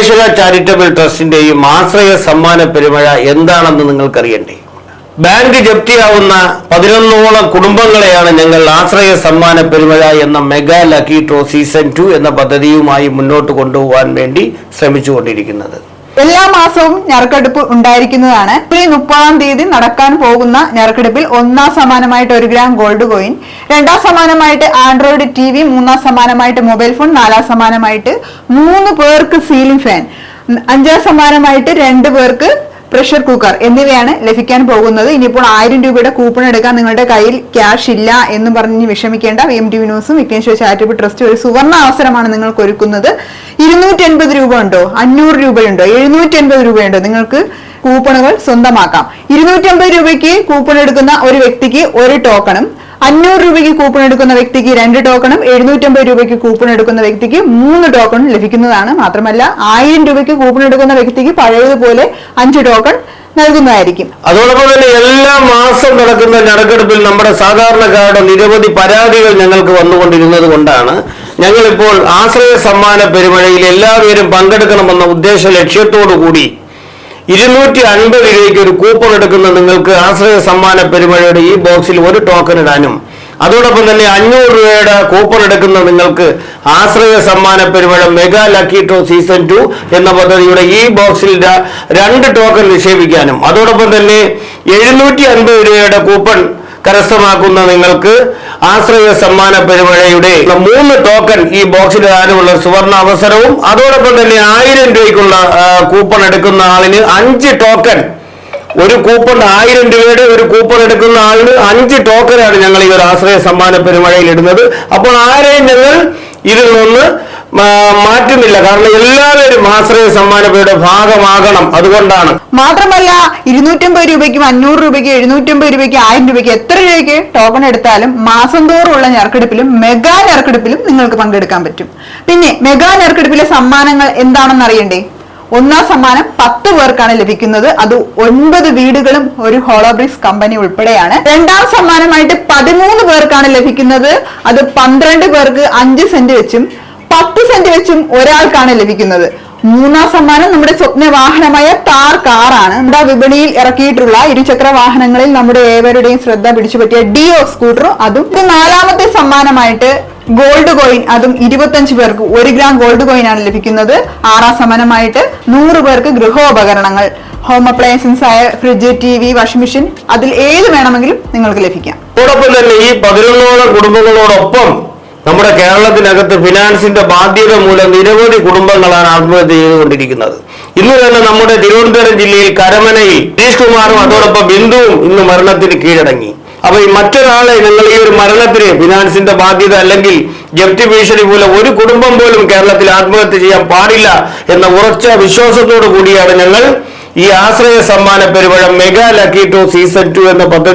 Vighneshwara charitable ട്രസ്റ്റിന്റെയും ആശ്രയ സമ്മാന പെരുമഴ എന്താണെന്ന് നിങ്ങൾക്കറിയണ്ടേ? ബാങ്ക് ജപ്തിയാവുന്ന പതിനൊന്നോളം കുടുംബങ്ങളെയാണ് ഞങ്ങൾ ആശ്രയ സമ്മാന പെരുമഴ എന്ന mega lucky draw season two എന്ന പദ്ധതിയുമായി മുന്നോട്ട് കൊണ്ടുപോകാൻ വേണ്ടി ശ്രമിച്ചുകൊണ്ടിരിക്കുന്നത്. എല്ലാ മാസവും ഞറുക്കെടുപ്പ് ഉണ്ടായിരിക്കുന്നതാണ്. ഈ മുപ്പതാം തീയതി നടക്കാൻ പോകുന്ന ഞറുക്കെടുപ്പിൽ ഒന്നാം സമാനമായിട്ട് ഒരു ഗ്രാം ഗോൾഡ് കോയിൻ രണ്ടാം സമാനമായിട്ട് ആൻഡ്രോയിഡ് ടി വി മൂന്നാം സമാനമായിട്ട് മൊബൈൽ ഫോൺ നാലാം സമാനമായിട്ട് മൂന്ന് പേർക്ക് സീലിംഗ് ഫാൻ അഞ്ചാം സമാനമായിട്ട് രണ്ട് പേർക്ക് പ്രഷർ കുക്കർ എന്നിവയാണ് ലഭിക്കാൻ പോകുന്നത്. ഇനിയിപ്പോൾ ആയിരം രൂപയുടെ കൂപ്പൺ എടുക്കാൻ നിങ്ങളുടെ കയ്യിൽ ക്യാഷ് ഇല്ല എന്ന് പറഞ്ഞ് വിഷമിക്കേണ്ട വി എം ടി ന്യൂസും വിഘ്നേശ്വര ചാരിറ്റബിൾ ട്രസ്റ്റ് ഒരു സുവർണ അവസരമാണ് നിങ്ങൾക്ക് ഒരുക്കുന്നത്. ഇരുന്നൂറ്റി എൺപത് രൂപ ഉണ്ടോ? അഞ്ഞൂറ് രൂപയുണ്ടോ? എഴുന്നൂറ്റി എൺപത് രൂപയുണ്ടോ? നിങ്ങൾക്ക് കൂപ്പണുകൾ സ്വന്തമാക്കാം. ഇരുന്നൂറ്റി അമ്പത് രൂപയ്ക്ക് കൂപ്പൺ എടുക്കുന്ന ഒരു വ്യക്തിക്ക് ഒരു ടോക്കണും അഞ്ഞൂറ് രൂപയ്ക്ക് കൂപ്പൺ എടുക്കുന്ന വ്യക്തിക്ക് രണ്ട് ടോക്കണും എഴുന്നൂറ്റമ്പത് രൂപയ്ക്ക് കൂപ്പൺ എടുക്കുന്ന വ്യക്തിക്ക് മൂന്ന് ടോക്കണും ലഭിക്കുന്നതാണ്. മാത്രമല്ല ആയിരം രൂപയ്ക്ക് കൂപ്പൺ എടുക്കുന്ന വ്യക്തിക്ക് പഴയതുപോലെ അഞ്ച് ടോക്കൺ നൽകുന്നതായിരിക്കും. അതോടൊപ്പം തന്നെ എല്ലാ മാസം നടക്കുന്ന നറുക്കെടുപ്പിൽ നമ്മുടെ സാധാരണക്കാരുടെ നിരവധി പരാതികൾ ഞങ്ങൾക്ക് വന്നുകൊണ്ടിരുന്നത് കൊണ്ടാണ്. ഞങ്ങളിപ്പോൾ ആശ്രയ സമ്മാന പെരുമഴയിൽ എല്ലാവരും പങ്കെടുക്കണമെന്ന ഉദ്ദേശ ലക്ഷ്യത്തോടു കൂടി ഇരുന്നൂറ്റി അൻപത് രൂപയ്ക്ക് ഒരു കൂപ്പൺ എടുക്കുന്ന നിങ്ങൾക്ക് ആശ്രയ സമ്മാന പെരുമഴയുടെ ഈ ബോക്സിൽ ഒരു ടോക്കൺ ഇടാനും. അതോടൊപ്പം തന്നെ അഞ്ഞൂറ് രൂപയുടെ കൂപ്പൺ എടുക്കുന്ന നിങ്ങൾക്ക് ആശ്രയ സമ്മാന പെരുമഴ mega lucky draw season two എന്ന പദ്ധതിയുടെ ഈ ബോക്സിൽ രണ്ട് ടോക്കൺ നിക്ഷേപിക്കാനും. അതോടൊപ്പം തന്നെ എഴുന്നൂറ്റി അൻപത് രൂപയുടെ കൂപ്പൺ കരസ്ഥമാക്കുന്ന നിങ്ങൾക്ക് ആശ്രയ സമ്മാന പെരുമഴയുടെ മൂന്ന് ടോക്കൺ ഈ ബോക്സിൽ താരമുള്ള സുവർണ അവസരവും അതോടൊപ്പം തന്നെ ആയിരം രൂപയ്ക്കുള്ള കൂപ്പൺ എടുക്കുന്ന ആളിന് അഞ്ച് ടോക്കൺ ഒരു കൂപ്പൺ ആയിരം രൂപയുടെ ഒരു കൂപ്പൺ എടുക്കുന്ന ആളിന് അഞ്ച് ടോക്കനാണ് ഞങ്ങൾ ഈ ഒരു ആശ്രയ സമ്മാന പെരുമഴയിൽ ഇടുന്നത്. അപ്പോൾ ആരെയും ഞങ്ങൾ ഇതിൽ നിന്ന് മാറ്റുന്നില്ല. കാരണം എല്ലാവരും ആശ്രയ സമ്മാന ഭാഗമാകണം. അതുകൊണ്ടാണ്. മാത്രമല്ല ഇരുന്നൂറ്റമ്പത് രൂപയ്ക്കും അഞ്ഞൂറ് രൂപയ്ക്ക് എഴുന്നൂറ്റമ്പത് രൂപയ്ക്ക് ആയിരം രൂപയ്ക്ക് എത്ര രൂപയ്ക്ക് ടോക്കൺ എടുത്താലും മാസം തോറുമുള്ള ഞെറുക്കെടുപ്പിലും മെഗാ ഞെറുക്കെടുപ്പിലും നിങ്ങൾക്ക് പങ്കെടുക്കാൻ പറ്റും. പിന്നെ മെഗാ ഞെറുക്കെടുപ്പിലെ സമ്മാനങ്ങൾ എന്താണെന്ന് അറിയണ്ടേ? ഒന്നാം സമ്മാനം പത്ത് പേർക്കാണ് ലഭിക്കുന്നത്. അത് ഒൻപത് വീടുകളും ഒരു ഹോളോബ്രിക്സ് കമ്പനി ഉൾപ്പെടെയാണ്. രണ്ടാം സമ്മാനമായിട്ട് പതിമൂന്ന് പേർക്കാണ് ലഭിക്കുന്നത്. അത് പന്ത്രണ്ട് പേർക്ക് അഞ്ച് സെന്റ് വെച്ചും പത്ത് സെന്റ് വെച്ചും ഒരാൾക്കാണ് ലഭിക്കുന്നത്. മൂന്നാം സമ്മാനം നമ്മുടെ സ്വപ്ന വാഹനമായ താർ കാറാണ്. നമ്മുടെ വിപണിയിൽ ഇറക്കിയിട്ടുള്ള ഇരുചക്ര വാഹനങ്ങളിൽ നമ്മുടെ ഏവരുടെയും ശ്രദ്ധ പിടിച്ചുപറ്റിയ ഡിയോ സ്കൂട്ടറും അതും. ഇത് നാലാമത്തെ സമ്മാനമായിട്ട് ഗോൾഡ് കോയിൻ അതും ഇരുപത്തഞ്ച് പേർക്ക് ഒരു ഗ്രാം ഗോൾഡ് കോയിൻ ആണ് ലഭിക്കുന്നത്. ആറാം സമ്മാനമായിട്ട് നൂറ് പേർക്ക് ഗൃഹോപകരണങ്ങൾ. ഹോം അപ്ലയൻസസ് ആയ fridge T V washing machine അതിൽ ഏത് വേണമെങ്കിലും നിങ്ങൾക്ക് ലഭിക്കാം. ഈ പതിനൊന്നോളം കുടുംബങ്ങളോടൊപ്പം നമ്മുടെ കേരളത്തിനകത്ത് ഫിനാൻസിന്റെ ബാധ്യത മൂലം നിരവധി കുടുംബങ്ങളാണ് ആത്മഹത്യ ചെയ്തുകൊണ്ടിരിക്കുന്നത്. ഇന്ന് തന്നെ നമ്മുടെ തിരുവനന്തപുരം ജില്ലയിൽ കരമനയിൽ നിതീഷ് കുമാറും അതോടൊപ്പം ബിന്ദുവും ഇന്ന് മരണത്തിന് കീഴടങ്ങി. അപ്പൊ ഈ മറ്റൊരാളെ നിങ്ങൾ ഈ ഒരു മരണത്തിന് ഫിനാൻസിന്റെ ബാധ്യത അല്ലെങ്കിൽ ജപ്തി ഭീഷണി മൂലം ഒരു കുടുംബം പോലും കേരളത്തിൽ ആത്മഹത്യ ചെയ്യാൻ പാടില്ല എന്ന ഉറച്ച വിശ്വാസത്തോടു കൂടിയാണ് ഞങ്ങൾ ഈ ആശ്രയ സമ്മാന പെരുമഴ mega lucky draw season two എന്ന പദ്ധതി